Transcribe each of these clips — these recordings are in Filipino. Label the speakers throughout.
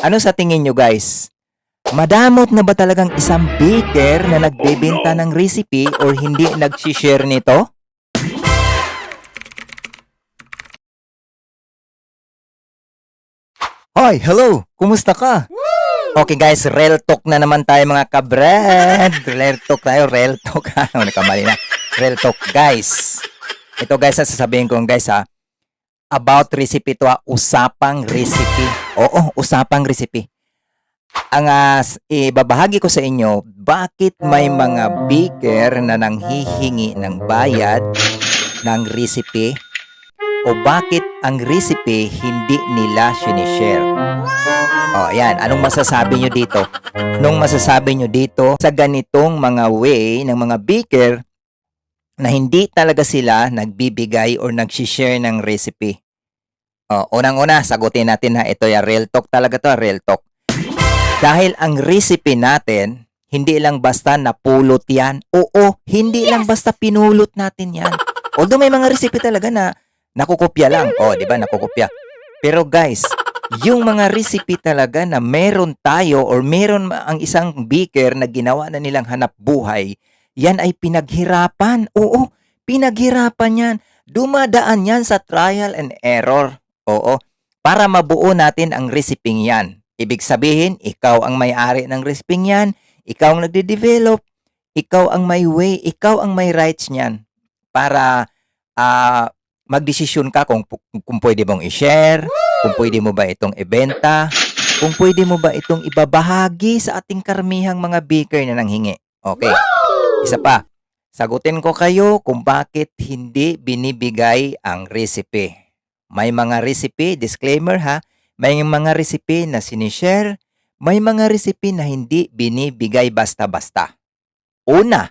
Speaker 1: Ano sa tingin nyo guys? Madamot na ba talagang isang baker na nagbebenta ng recipe or hindi nag-share nito? Hoy, hello! Kumusta ka? Okay guys, real talk na naman tayo mga kabrad. Real talk tayo, real talk. Ano, nakamali na. Real talk guys. Ito guys, sasabihin ko guys ha. About recipe to ha. Usapang recipe. Oo, usapang recipe. Ang ah, s- ibabahagi ko sa inyo, bakit may mga baker na nanghihingi ng bayad ng recipe o bakit ang recipe hindi nila sinishare. O, yan. Anong masasabi nyo dito? Anong masasabi nyo dito sa ganitong mga way ng mga baker na hindi talaga sila nagbibigay or nagsishare ng recipe? O, unang-una, sagutin natin ha. Ito ya real talk talaga to, real talk. Dahil ang recipe natin, hindi lang basta napulot yan. Oo, hindi lang basta pinulot natin yan. Although may mga recipe talaga na nakukopya lang. O, di ba, nakukopya. Pero guys, yung mga recipe talaga na meron tayo or meron ang isang baker na ginawa na nilang hanap buhay, yan ay pinaghirapan. Oo, pinaghirapan yan. Dumadaan yan sa trial and error. Oo, para mabuo natin ang recipe yan. Ibig sabihin, ikaw ang may-ari ng recipe yan, ikaw ang nagde-develop, ikaw ang may way, ikaw ang may rights niyan para ah magdesisyon ka kung, kung pwede mong i-share, kung pwede mo ba itong ibenta, kung pwede mo ba itong ibabahagi sa ating karmihang mga baker na nanghingi. Okay. Isa pa, sagutin ko kayo kung bakit hindi binibigay ang recipe. May mga recipe, disclaimer ha, may mga recipe na sinishare, may mga recipe na hindi binibigay basta-basta. Una,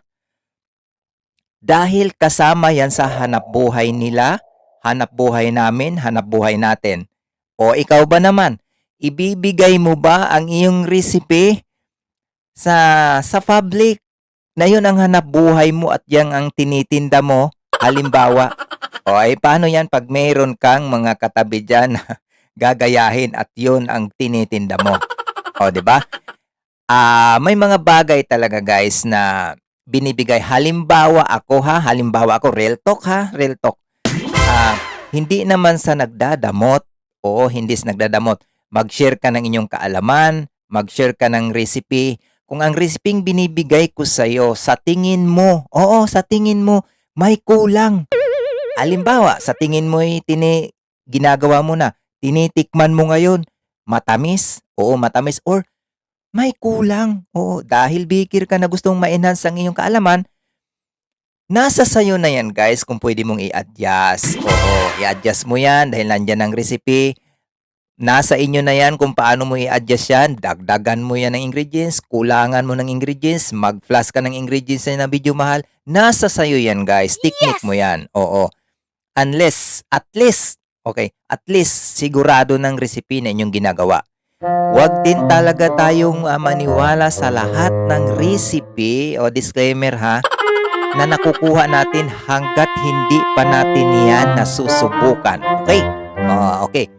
Speaker 1: dahil kasama yan sa hanap buhay nila, hanap buhay namin, hanap buhay natin. O ikaw ba naman, ibibigay mo ba ang iyong recipe sa sa public na yun ang hanap buhay mo at yan ang tinitinda mo? Halimbawa, o ay paano yan pag mayroon kang mga katabi dyan gagayahin at yun ang tinitinda mo? O, di ba? Ah, may mga bagay talaga guys na binibigay. Halimbawa ako ha, halimbawa ako, real talk ha, real talk. Ah, hindi naman sa nagdadamot, oo, hindi sa nagdadamot. Mag-share ka ng inyong kaalaman, mag-share ka ng recipe. Kung ang recipe binibigay ko sa iyo, sa tingin mo, oo, sa tingin mo, may kulang. Halimbawa, sa tingin mo ay tini, ginagawa mo na, tinitikman mo ngayon, matamis, oo, matamis, or may kulang. Oo, dahil bikir ka na gustong ma-enhance ang iyong kaalaman, nasa sayo na yan guys kung pwede mong i-adjust. Oo, i-adjust mo yan dahil nandyan ang recipe. Nasa inyo na yan kung paano mo i-adjust yan. Dagdagan mo yan ng ingredients, kulangan mo ng ingredients, mag-flash ka ng ingredients na medyo mahal. Nasa sayo yan guys. Technique mo yan. Oo. Unless, at least, okay, at least sigurado ng recipe na inyong ginagawa. Huwag din talaga tayong ah, maniwala sa lahat ng recipe o disclaimer ha na nakukuha natin hanggat hindi pa natin yan nasusubukan. Okay? Ah, okay.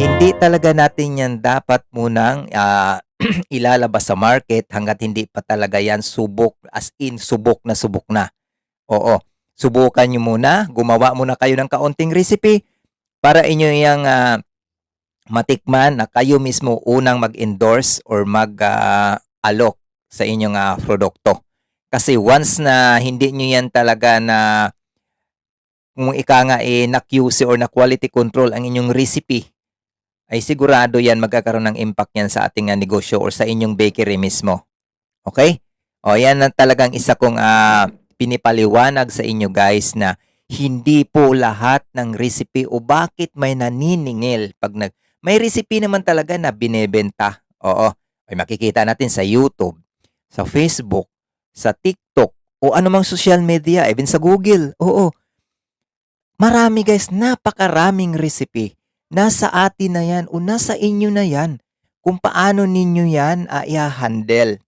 Speaker 1: Hindi talaga natin yan dapat munang ah, ilalabas sa market hanggat hindi pa talaga yan subok as in subok na subok na. Oo. Subukan nyo muna, gumawa muna kayo ng kaunting recipe para inyo yung ah, matikman na kayo mismo unang mag-endorse or mag-alok sa inyong ah, produkto. Kasi once na hindi nyo yan talaga na kung ika nga eh na-QC or na-quality control ang inyong recipe, ay sigurado yan magkakaroon ng impact yan sa ating ah, negosyo or sa inyong bakery mismo. Okay? O yan ang talagang isa kong ah, pinipaliwanag sa inyo guys na hindi po lahat ng recipe o bakit may naniningil pag nag may recipe naman talaga na binebenta. Oo. Ay makikita natin sa YouTube, sa Facebook, sa TikTok, o anumang social media, even sa Google. Oo. Marami guys, napakaraming recipe. Nasa atin na yan o nasa inyo na yan kung paano ninyo yan uh, i-handle.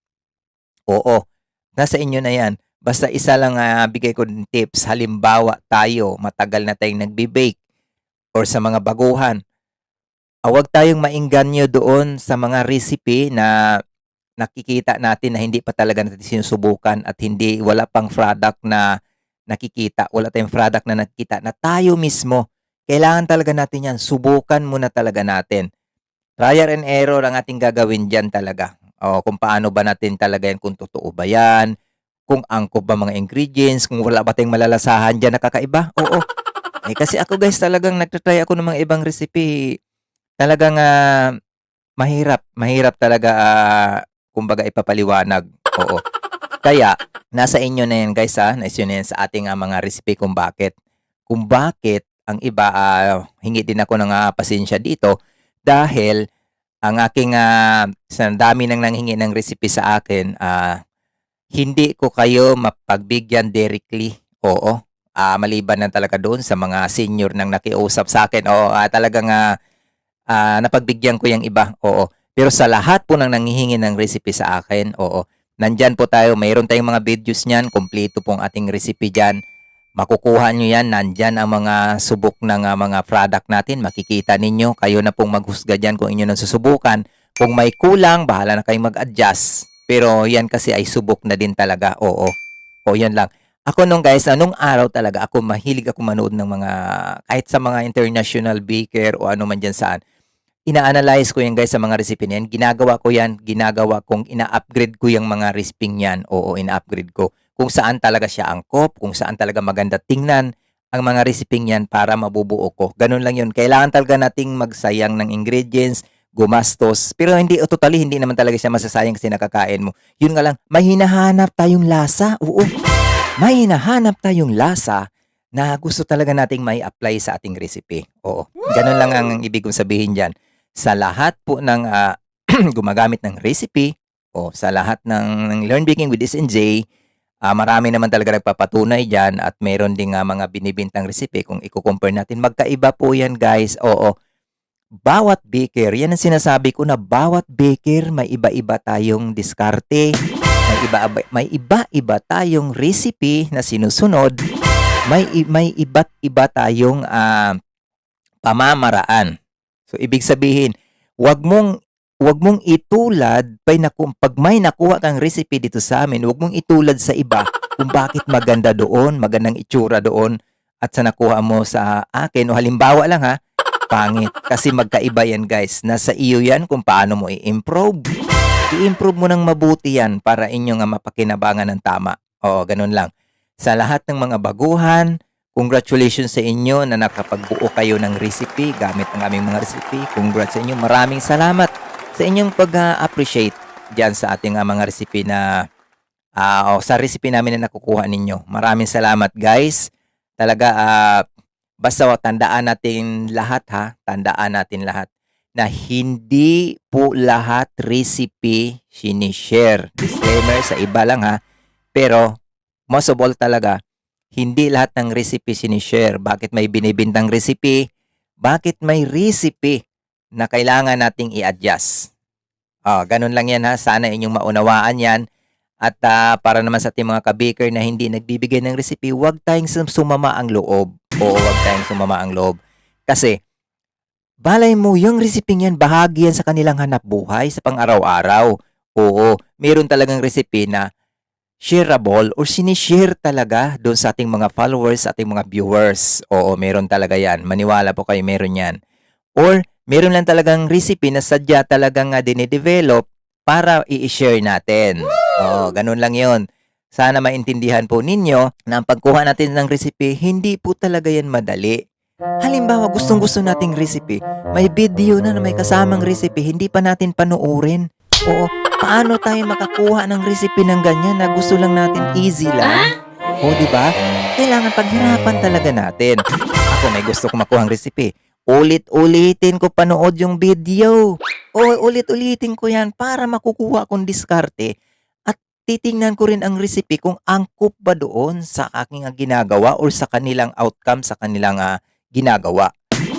Speaker 1: Oo. Nasa inyo na yan. Basta isa lang ah, bigay ko ng tips. Halimbawa tayo, matagal na tayong nagbe-bake or sa mga baguhan. ah, huwag tayong maengganyo doon sa mga recipe na nakikita natin na hindi pa talaga natin sinusubukan at hindi wala pang product na nakikita, wala tayong product na nakikita na tayo mismo. Kailangan talaga natin yan. Subukan muna talaga natin. Trial and error ang ating gagawin dyan talaga. O, kung paano ba natin talaga yan, kung totoo ba yan, kung angkop ba mga ingredients, kung wala ba tayong malalasahan dyan na kakaiba. Oo. Eh, kasi ako guys, talagang nagtatry ako ng mga ibang recipe. Talagang ah, mahirap. Mahirap talaga, ah, kumbaga ipapaliwanag. Oo. Kaya, nasa inyo na yan guys ha. Nasa inyo na yan sa ating ah, mga recipe kung bakit. Kung bakit ang iba, ah, hingi din ako ng ah, pasensya dito dahil ang aking ah, sa dami nang nanghingi ng recipe sa akin, ah, hindi ko kayo mapagbigyan directly. Oo. Ah, maliban na talaga doon sa mga senior nang nakiusap sa akin. Oo, ah, talagang ah, ah, napagbigyan ko yung iba. Oo. Pero sa lahat po nang nanghihingi ng recipe sa akin, oo. Nandyan po tayo, mayroon tayong mga videos niyan, kompleto pong ating recipe diyan. Makukuha nyo yan, nandyan ang mga subok ng ah, mga product natin. Makikita ninyo, kayo na pong maghusga dyan kung inyo nang susubukan. Kung may kulang, bahala na kayong mag-adjust. Pero yan kasi ay subok na din talaga, oo. O yan lang. Ako nung guys, anong araw talaga, ako mahilig ako manood ng mga, kahit sa mga international baker o ano man dyan saan. Ina-analyze ko yan guys sa mga recipe niyan. Ginagawa ko yan, ginagawa kong ina-upgrade ko yung mga recipe niyan. Oo, ina-upgrade ko. Kung saan talaga siya angkop, kung saan talaga maganda tingnan ang mga recipe niyan para mabubuo ko. Ganun lang yun. Kailangan talaga nating magsayang ng ingredients, gumastos. Pero hindi, totally, hindi naman talaga siya masasayang kasi nakakain mo. Yun nga lang, may hinahanap tayong lasa. Oo, may hinahanap tayong lasa na gusto talaga nating may apply sa ating recipe. Oo, ganun lang ang ibig kong sabihin dyan. Sa lahat po ng ah, gumagamit ng recipe o sa lahat ng, ng Learn Baking with SNJ, ah, marami naman talaga nagpapatunay dyan at meron ding ah, mga binibintang recipe kung i-compare natin. Magkaiba po yan guys. Oo, bawat baker, yan ang sinasabi ko na bawat baker may iba-iba tayong diskarte, may iba may iba-iba tayong recipe na sinusunod, may may iba't iba tayong ah, pamamaraan. So ibig sabihin, wag mong wag mong itulad pag, naku, pag may nakuha kang recipe dito sa amin, wag mong itulad sa iba kung bakit maganda doon, magandang itsura doon at sa nakuha mo sa akin o halimbawa lang ha, pangit kasi magkaiba yan guys. Nasa iyo yan kung paano mo i-improve. I-improve mo ng mabuti yan para inyo nga mapakinabangan ng tama. Oo, ganun lang. Sa lahat ng mga baguhan, congratulations sa inyo na nakapagbuo kayo ng recipe gamit ang aming mga recipe. Congrats sa inyo. Maraming salamat sa inyong pag-appreciate diyan sa ating ah, mga recipe na ah, o sa recipe namin na nakukuha ninyo. Maraming salamat guys. Talaga ah, basta wa- tandaan natin lahat ha, tandaan natin lahat na hindi po lahat recipe sinishare. Disclaimer sa iba lang ha. Pero most of all talaga, hindi lahat ng recipe sinishare. Bakit may binibintang recipe? Bakit may recipe na kailangan nating i-adjust? Ah, ganun lang yan ha. Sana inyong maunawaan yan. At ah, para naman sa ating mga ka-baker na hindi nagbibigay ng recipe, huwag tayong sum- sumama ang loob. Oo, huwag tayong sumama ang loob. Kasi, balay mo, yung recipe yan, bahagi yan sa kanilang hanap buhay sa pang-araw-araw. Oo, meron talagang recipe na shareable or sinishare talaga doon sa ating mga followers, sa ating mga viewers. Oo, meron talaga yan. Maniwala po kayo, meron yan. Or, meron lang talagang recipe na sadya talagang nga dinidevelop para i-share natin. Oo, ganun lang yon. Sana maintindihan po ninyo na ang pagkuha natin ng recipe, hindi po talaga yan madali. Halimbawa, gustong gusto nating recipe, may video na na may kasamang recipe, hindi pa natin panuorin. Oo, paano tayo makakuha ng recipe ng ganyan na gusto lang natin easy lang? O, di ba? Kailangan paghirapan talaga natin. Ako may gusto ko makuha ng recipe. Ulit-ulitin ko panood yung video. O, ulit-ulitin ko yan para makukuha kong diskarte. At titingnan ko rin ang recipe kung angkop ba doon sa aking ah, ginagawa or sa kanilang outcome, sa kanilang ah, ginagawa.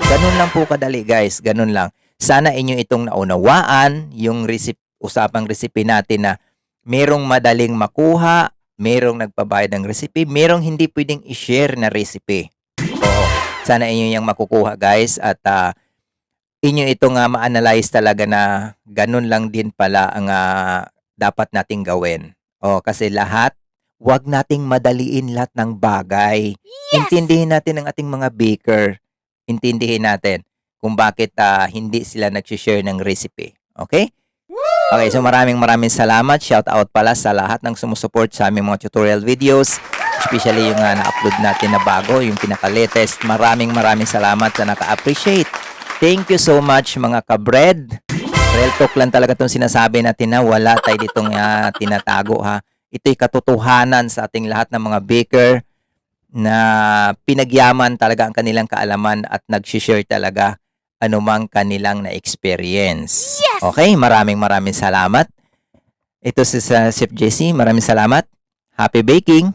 Speaker 1: Ganun lang po kadali guys, ganun lang. Sana inyo itong naunawaan, yung recipe, usapang recipe natin na merong madaling makuha, merong nagbabayad ng recipe, merong hindi pwedeng i-share na recipe. Oo. Sana inyo yung makukuha guys at ah, inyo ito nga ma-analyze talaga na ganun lang din pala ang ah, dapat nating gawin. O, kasi lahat, wag nating madaliin lahat ng bagay. Intindihin natin ang ating mga baker. Intindihin natin kung bakit ah, hindi sila nag-share ng recipe. Okay? Okay, so maraming maraming salamat. Shout out pala sa lahat ng sumusuport sa aming mga tutorial videos. Especially yung ah, na-upload natin na bago, yung pinaka-latest. Maraming maraming salamat sa naka-appreciate. Thank you so much mga kabred. Real talk lang talaga itong sinasabi natin na wala tayo ditong ah, tinatago ha. Ito'y katotohanan sa ating lahat ng mga baker na pinagyaman talaga ang kanilang kaalaman at nag-share talaga anumang kanilang na-experience. Okay, maraming maraming salamat. Ito si Chef Jesse, maraming salamat. Happy baking!